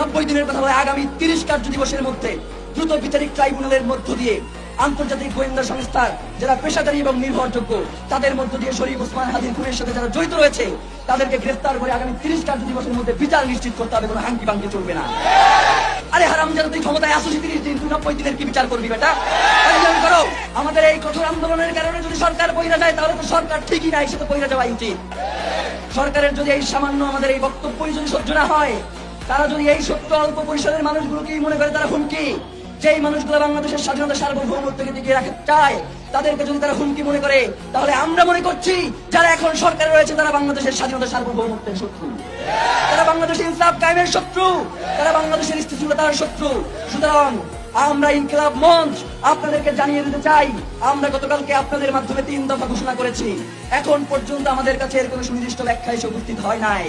নব্বই দিনের কথা বলে আগামী তিরিশ কার্য দিবসের মধ্যে দ্রুত বিচারিক ট্রাইব্যুনালের মধ্য দিয়ে আন্তর্জাতিক গোয়েন্দা সংস্থার যারা পেশাদারী এবং নির্ভরযোগ্য, তাদের মধ্য দিয়ে শরীফ ওসমান হাদির সাথে যারা জড়িত রয়েছে, তাদেরকে গ্রেফতার করে আগামী তিরিশ কার্য দিবসের মধ্যে বিচার নিশ্চিত করতে হবে কোনো হাঙ্কি বাঙ্কি চলবে না। আরে হারাম যেন তুই ক্ষমতায় আসুস তিরিশ দিন, তুই নব্বই দিনের কি বিচার করবি বেটা? করো, আমাদের এই কঠোর আন্দোলনের কারণে যদি সরকার বইরা যায়, তাহলে তো সরকার ঠিকই নাই, সে তো বইরা যাওয়া উচিত। সরকারের যদি এই সামান্য আমাদের এই বক্তব্যই যদি সহ্য না হয়, তারা যদি এই সত্য অল্প পরিসরের মানুষগুলোকেই মনে করে তারা হুমকি, যেই মানুষগুলো বাংলাদেশের স্বাধীনতা সার্বভৌমত্বকে টিকিয়ে রাখতে চায়, তাদেরকে যদি তারা হুমকি মনে করে, তাহলে আমরা মনে করছি যারা এখন সরকারে রয়েছে তারা বাংলাদেশের স্বাধীনতা সার্বভৌমত্বের শত্রু। তারা বাংলাদেশের ইনসাফ কায়েমের শত্রু। তারা বাংলাদেশের স্থিতিশীলতার শত্রু। সুতরাং আমরা ইনকলাব মঞ্চ আপনাদেরকে জানিয়ে দিতে চাই, আমরা গতকালকে আপনাদের মাধ্যমে তিন দফা ঘোষণা করেছি। এখন পর্যন্ত আমাদের কাছে এর কোনো সুনির্দিষ্ট ব্যাখ্যা এসে উপস্থিত হয় নাই।